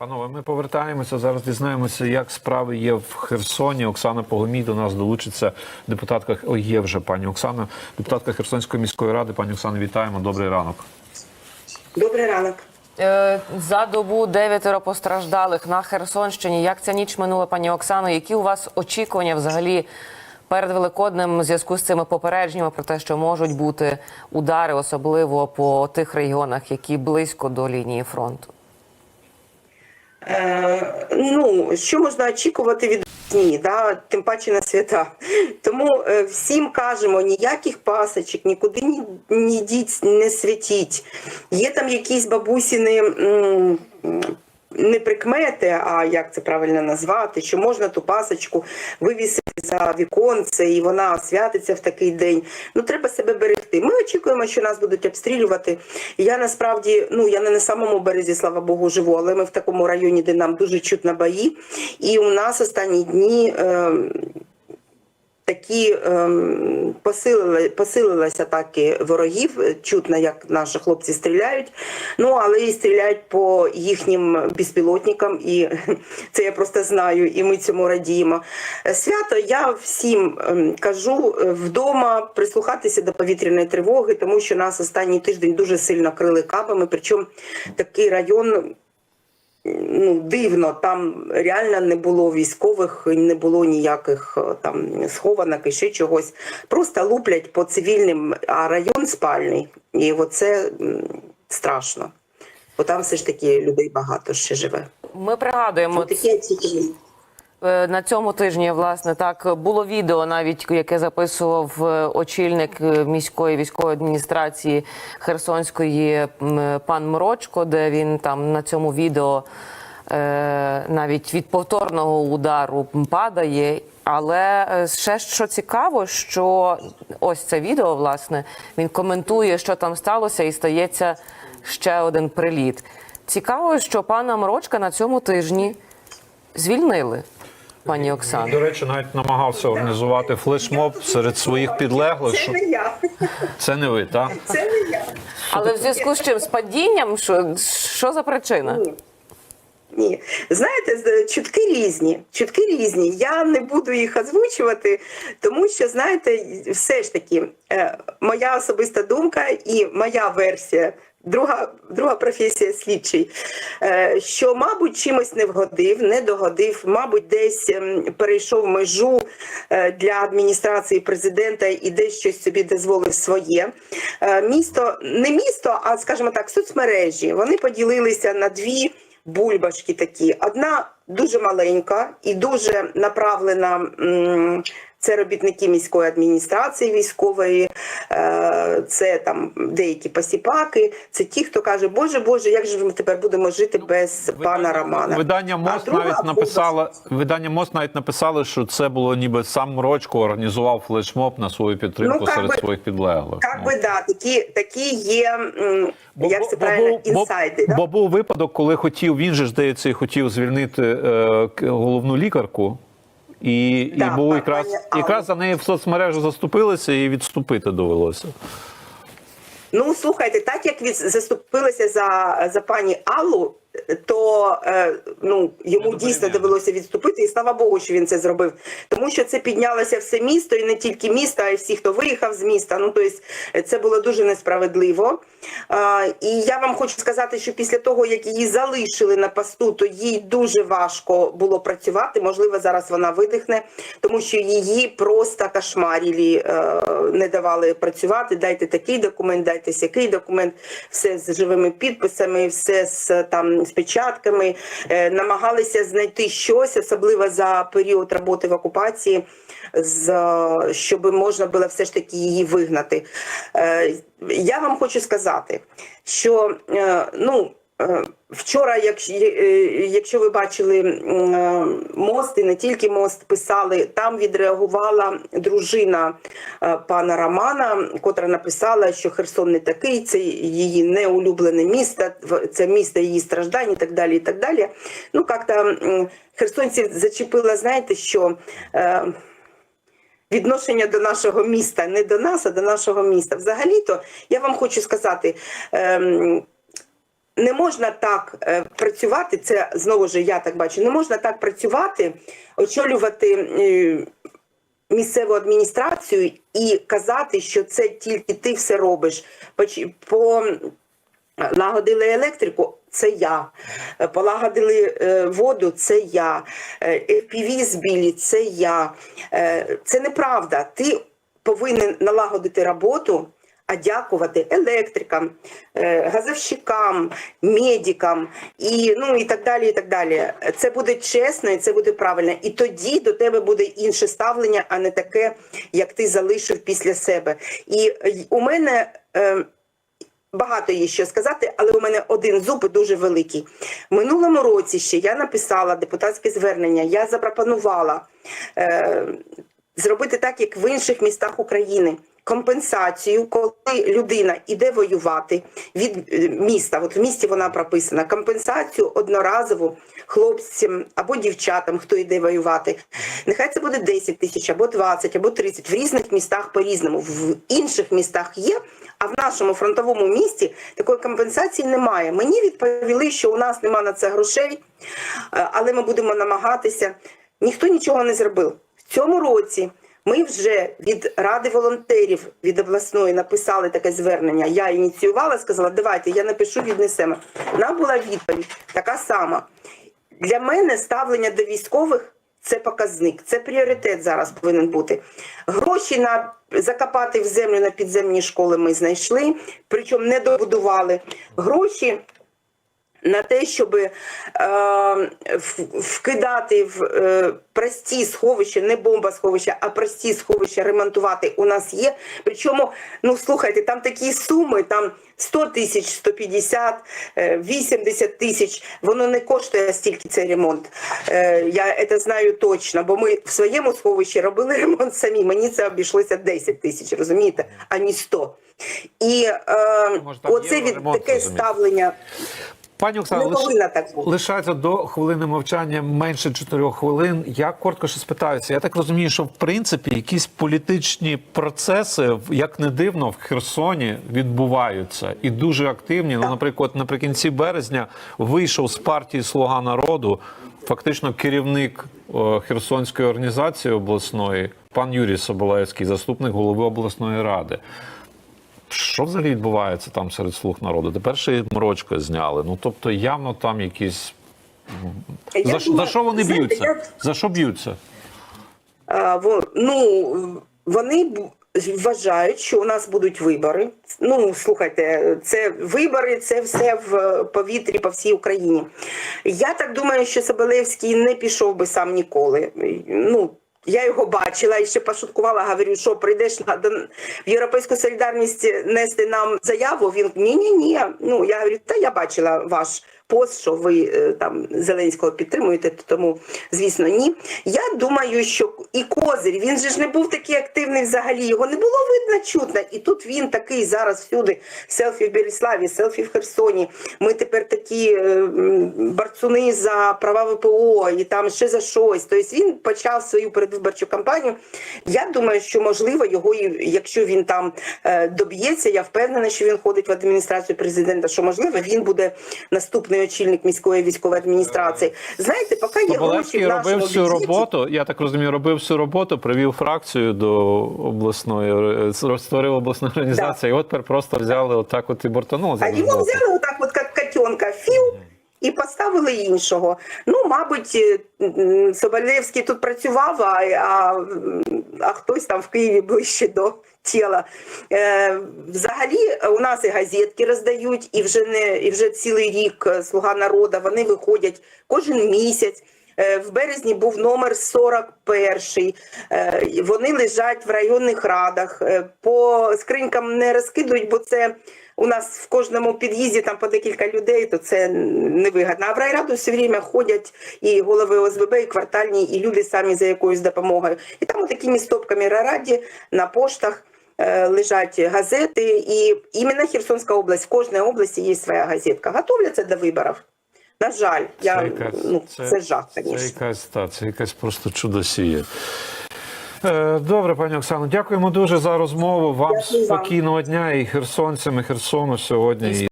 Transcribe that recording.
Панове, ми повертаємося. Зараз дізнаємося, як справи є в Херсоні. Оксана Погомій до нас долучиться. Депутатка Ой, є вже пані Оксана, депутатка Херсонської міської ради. Пані Оксано, вітаємо. Добрий ранок. Добрий ранок. Е, За добу дев'ятеро постраждалих на Херсонщині. Як ця ніч минула, пані Оксано? Які у вас очікування взагалі перед Великоднем в зв'язку з цими попередженнями про те, що можуть бути удари, особливо по тих регіонах, які близько до лінії фронту? Е, ну, що можна очікувати від дні, да? тим паче на свята. Тому е, всім кажемо, ніяких пасочок, нікуди ні, ні діть, не святіть. Є там якісь бабусіни. Не прикмети, а як це правильно назвати, що можна ту пасочку вивісити за віконце, і вона святиться в такий день. Ну треба себе берегти. Ми очікуємо, що нас будуть обстрілювати. Я насправді, ну я не на самому березі, слава Богу, живу, але ми в такому районі, де нам дуже чутно бої. І у нас останні дні. Е, Такі ем, посилили, посилилися атаки ворогів. Чутно, як наші хлопці стріляють. Ну але і стріляють по їхнім безпілотникам, і це я просто знаю, і ми цьому радіємо. Свято я всім ем, кажу е, вдома прислухатися до повітряної тривоги, тому що нас останній тиждень дуже сильно крили кабами. Причому такий район ну дивно, там реально не було військових, не було ніяких е, там схованок і ще чогось. Просто луплять по цивільним, а район спальний. І оце страшно. Бо там все ж таки людей багато ще живе. Ми пригадуємо Такі очікування. Е, На цьому тижні, власне, так було відео, навіть яке записував е, очільник е, міської військової адміністрації Херсонської пан Мрочко, де він там на цьому відео е, навіть від повторного удару падає. Але е, ще що цікаво, що ось це відео, власне, він коментує, що там сталося, і стається ще один приліт. Цікаво, що пана Мрочка на цьому тижні звільнили. Пані Оксано. До речі, навіть намагався організувати флешмоб серед своїх підлеглих. Це не я. Це не ви, так? Це не я. Але в зв'язку з чим з падінням, що, що за причина? Ні. Ні, знаєте, чутки різні. Чутки різні. Я не буду їх озвучувати, тому що знаєте, все ж таки, е, моя особиста думка і моя версія. Друга, друга професія слідчий, е, що, мабуть, чимось не вгодив, не догодив, мабуть, десь ем, перейшов межу е, для адміністрації президента і десь щось собі дозволив своє. Е, Місто, не місто, а скажімо так, соцмережі. Вони поділилися на дві бульбашки такі. Одна дуже маленька і дуже направлена. Це робітники міської адміністрації військової, е, це там деякі посіпаки. Це ті, хто каже, Боже, Боже, як же ми тепер будемо жити без пана Романа? Видання А МОСТ друга навіть написало, видання МОСТ навіть написали, що це було ніби сам Мрочко організував флешмоб на свою підтримку Ну, серед би- своїх підлеглих. Як Ну. би да, такі, такі є, м, як це правильно, був- інсайди. да? бо був випадок, коли хотів, він же здається, хотів звільнити е, головну лікарку. І, і Да, був пані якраз, пані... якраз за неї в соцмережі заступилися і відступити довелося. Ну слухайте, так як від заступилися за, за пані Аллу, то е, ну йому дійсно довелося відступити, і слава Богу, що він це зробив. Тому що це піднялося все місто, і не тільки місто, а й всі, хто виїхав з міста. Ну тобто це було дуже несправедливо. І я вам хочу сказати, що після того, як її залишили на посту, то їй дуже важко було працювати. Можливо, зараз вона видихне, тому що її просто кошмарили, е, не давали працювати. Дайте такий документ, дайте сякий документ, все з живими підписами, все з там з печатками. Е, намагалися знайти щось, особливо за період роботи в окупації, щоб можна було все ж таки її вигнати. Е, я вам хочу сказати, що е, ну. Е, Вчора, якщо, якщо ви бачили е, мост, і не тільки мост писали, там відреагувала дружина е, пана Романа, котра написала, що Херсон не такий, це її неулюблене місто, це місто її страждань і так далі. і так далі. Ну, як-то херсонців зачепила, знаєте, що. Е, відношення до нашого міста, не до нас, а до нашого міста. Взагалі-то я вам хочу сказати. Не можна так е, працювати. Це знову ж я так бачу. Не можна так працювати, очолювати. е, Місцеву адміністрацію і казати, що це тільки ти все робиш. По Лагодили електрику, це я. Е, Полагодили воду, це я. FPV збілі, це я. Це неправда. Ти повинен налагодити роботу, а дякувати електрикам, е, газовщикам, медикам і, ну, і так далі. і так далі. Це буде чесно і це буде правильно. І тоді до тебе буде інше ставлення, а не таке, як ти залишив після себе. І е, у мене. е, Багато є що сказати, але у мене один зуб дуже великий. Минулому році ще я написала депутатське звернення. Я запропонувала е, зробити так, як в інших містах України. Компенсацію, коли людина іде воювати від е, міста, от в місті вона прописана. Компенсацію одноразову хлопцям або дівчатам, хто йде воювати. Нехай це буде 10 тисяч, або 20, або 30. В різних містах по-різному. В інших містах є, а в нашому фронтовому місті такої компенсації немає. Мені відповіли, що у нас немає на це грошей, е, але ми будемо намагатися. Ніхто нічого не зробив. В цьому році ми вже від ради волонтерів від обласної написали таке звернення. Я ініціювала, сказала, давайте я напишу, віднесемо. Нам була відповідь така сама. Для мене ставлення до військових це показник, це пріоритет зараз повинен бути. Гроші на закопати в землю на підземні школи ми знайшли, причому не добудували. Гроші на те, щоб е, вкидати в е, прості сховища, не бомбосховища, а прості сховища ремонтувати у нас є. Причому, ну слухайте, там такі суми, там 100 тисяч, 150, е, 80 тисяч. Воно не коштує стільки цей ремонт. Е, я це знаю точно, бо ми в своєму сховищі робили ремонт самі. Мені це обійшлося 10 тисяч, розумієте, а не 100. І е, Може, оце від таке ставлення. Пані Оксано, лиш... лишається до хвилини мовчання менше 4 хвилин. Я коротко ще спитаюся. Я так розумію, що в принципі якісь політичні процеси, як не дивно, в Херсоні відбуваються і дуже активні. Ну, наприклад, наприкінці березня вийшов з партії Слуга народу. Фактично, керівник е, Херсонської організації обласної, пан Юрій Соболевський, заступник голови обласної ради. Що взагалі відбувається там серед слуг народу? Тепер ще й Морочко зняли. Ну тобто, явно там якісь. Я За, думаю, за що вони знаєте, б'ються? я- За що б'ються? А, во- ну, вони вважають, що у нас будуть вибори. Ну, слухайте, це вибори, це все в повітрі по всій Україні. Я так думаю, що Соболевський не пішов би сам ніколи. Ну, я його бачила і ще пошуткувала, говорю, що прийдеш на в Європейську солідарність нести нам заяву. Він ні, ні, ні. Ну я говорю, та я бачила ваш пост, що ви е, там Зеленського підтримуєте, тому звісно, ні. Я думаю, що і Козир, він же ж не був такий активний взагалі. Його не було видно чутно. І тут він такий зараз всюди. Селфі в Беріславі, селфі в Херсоні. Ми тепер такі е, борцуни за права ВПО і там ще за щось. Тобто він почав свою передвиборчу кампанію. Я думаю, що можливо його, якщо він там е, доб'ється, я впевнена, що він ходить в адміністрацію президента. Що можливо він буде наступний очільник міської військової адміністрації. Знаєте, поки є гроші в робив нашому всю бюджеті, роботу. Я так розумію, робив всю роботу, привів фракцію до обласної е, створив обласну організацію. І от тепер просто взяли отак, от і бортанули. А його взяли отак, от як котенка, філ, і поставили іншого. Ну, мабуть, е, Соболєвський тут працював, а, а, а хтось там в Києві ближче до тіла. Е, взагалі, у нас і газетки роздають, і вже не і вже цілий рік е, Слуга народу. Вони виходять кожен місяць. Е, В березні був номер 41. Е, Вони лежать в районних радах. По скринькам не розкидують, бо це у нас в кожному під'їзді там по декілька людей, то це невигідно. А в райраду все время ходять і голови ОСББ, і квартальні, і люди самі за якоюсь допомогою. І там такими стопками райраді на поштах е, лежать газети. І іменно Херсонська область, в кожній області є своя газетка. Готовляться до виборів. На жаль, я, якась- ну, це, жах, Це звісно. якась та, це якась просто чудосія. Е, Добре, пані Оксано, дякуємо дуже за розмову. Вам Дякую вам. спокійного дня і херсонцям, і Херсону сьогодні.